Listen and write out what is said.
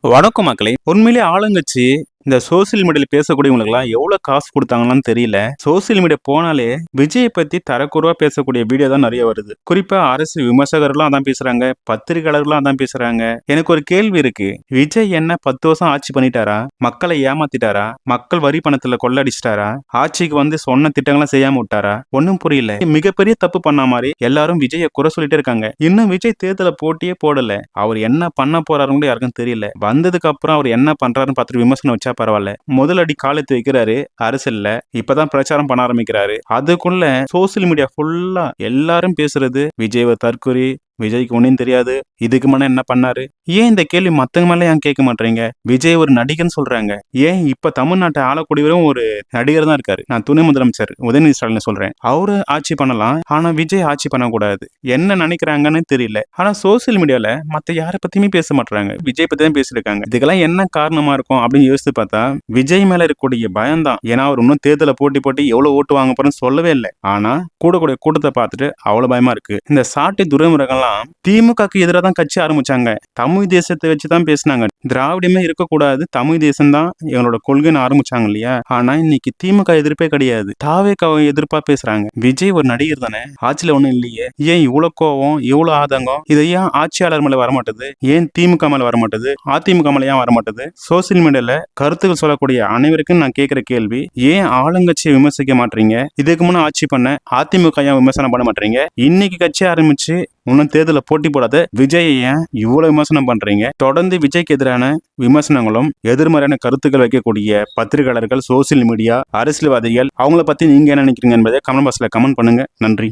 வணக்கம் மக்களே. உண்மையிலே ஆளுங்கட்சி இந்த சோசியல் மீடியால பேசக்கூடியவங்களுக்குலாம் எவ்வளவு காசு கொடுத்தாங்கன்னு தெரியல. சோசியல் மீடியா போனாலே விஜயை பத்தி தரக்குறவா பேசக்கூடிய வீடியோ தான் நிறைய வருது. குறிப்பா அரசு விமர்சகர்களும் அதான் பேசுறாங்க பத்திரிகையாளர்களும் அதான் பேசுறாங்க. எனக்கு ஒரு கேள்வி இருக்கு. விஜய் என்ன பத்து வருஷம் ஆட்சி பண்ணிட்டாரா? மக்களை ஏமாத்திட்டாரா? மக்கள் வரி பணத்துல கொள்ளடிச்சிட்டாரா? ஆட்சிக்கு வந்து சொன்ன திட்டங்கள்லாம் செய்யாம விட்டாரா? ஒன்னும் புரியல. மிகப்பெரிய தப்பு பண்ண மாதிரி எல்லாரும் விஜயை குறை சொல்லிட்டே இருக்காங்க. இன்னும் விஜய் தேர்தல போட்டியே போடல. அவர் என்ன பண்ண போறாருன்னு யாருக்கும் தெரியல. வந்ததுக்கு அப்புறம் அவர் என்ன பண்றாருன்னு பார்த்துட்டு விமர்சனம் வச்சா பரவாயில்ல. முதல் அடி காலத்து வைக்கிறாரு அரசியல்ல. இப்பதான் பிரச்சாரம் பண்ண ஆரம்பிக்கிறாரு. அதுக்குள்ள சோசியல் மீடியா ஃபுல்லா எல்லாரும் பேசுறது விஜய் தற்கொலை விஜய்க்கு ஒன்றும் தெரியாது. இதுக்கு முன்ன என்ன பண்ணாரு? ஏன் இந்த கேள்வி மத்தவங்க மேல ஏன் கேட்க மாட்டீங்க? விஜய் ஒரு நடிகன் சொல்றாங்க. ஏன் இப்ப தமிழ்நாட்டை ஆளக்கூடியவரும் ஒரு நடிகர் தான் இருக்காரு. நான் துணை முதலமைச்சர் உதயநிதி ஸ்டாலின் சொல்றேன். அவரு ஆட்சி பண்ணலாம். ஆனா விஜய் ஆட்சி பண்ணக்கூடாது. என்ன நினைக்கிறாங்கன்னு தெரியல. ஆனா சோசியல் மீடியால மத்த யாரை பத்தியுமே பேச மாட்டாங்க விஜய் பத்தி தான் பேசியிருக்காங்க. இதுக்கெல்லாம் என்ன காரணமா இருக்கும் அப்படின்னு யோசித்து பார்த்தா விஜய் மேல இருக்கக்கூடிய பயம் தான் ஏன்னா அவர் இன்னும் தேர்தல போட்டி போட்டி எவ்வளவு ஓட்டு வாங்க போறேன்னு சொல்லவே இல்லை. ஆனா கூடக்கூடிய கூட்டத்தை பார்த்துட்டு அவ்வளவு பயமா இருக்கு. இந்த சாட்டை துறைமுறைகள்லாம் திமுகக்கு எதிராக தான் கட்சி ஆரம்பிச்சாங்க. தமிழ் தேசத்தை வச்சு தான் பேசினாங்க. திராவிடமே இருக்கக்கூடாது. தமிழ் தேசம் தான் இவங்களோட கொள்கைன்னு ஆரம்பிச்சாங்க இல்லையா? ஆனா இன்னைக்கு திமுக எதிர்ப்பே கிடையாது. தாவேக்காவை எதிர்ப்பா பேசுறாங்க. விஜய் ஒரு நடிகர் தானே? ஆட்சியில ஒண்ணும் இல்லையே. ஏன் இவ்வளவு கோவம் இவ்வளவு ஆதங்கம்? இதை ஏன் ஆட்சியாளர் மேல வரமாட்டது? ஏன் திமுக மேல வரமாட்டது? அதிமுக மேல ஏன் வரமாட்டது? சோசியல் மீடியால கருத்துக்கள் சொல்லக்கூடிய அனைவருக்கும் நான் கேட்கிற கேள்வி ஏன் ஆளுங்கட்சியை விமர்சிக்க மாட்டீங்க? இதுக்கு முன்ன ஆட்சி பண்ண அதிமுக ஏன் விமர்சனம் பண்ண மாட்டீங்க? இன்னைக்கு கட்சி ஆரம்பிச்சு இன்னும் தேர்தலில் போட்டி போடாத. விஜயை ஏன் இவ்வளவு விமர்சனம் பண்றீங்க? தொடர்ந்து விஜய்க்கு எதிரான விமர்சனங்களும் எதிர்மறையான கருத்துக்கள் வைக்கக்கூடிய பத்திரிகையாளர்கள் சோசியல் மீடியா அரசியல்வாதிகள் அவங்கள பத்தி நீங்க என்ன நினைக்கிறீங்க என்பதை கமெண்ட் பாக்ஸ்ல கமெண்ட் பண்ணுங்க. நன்றி.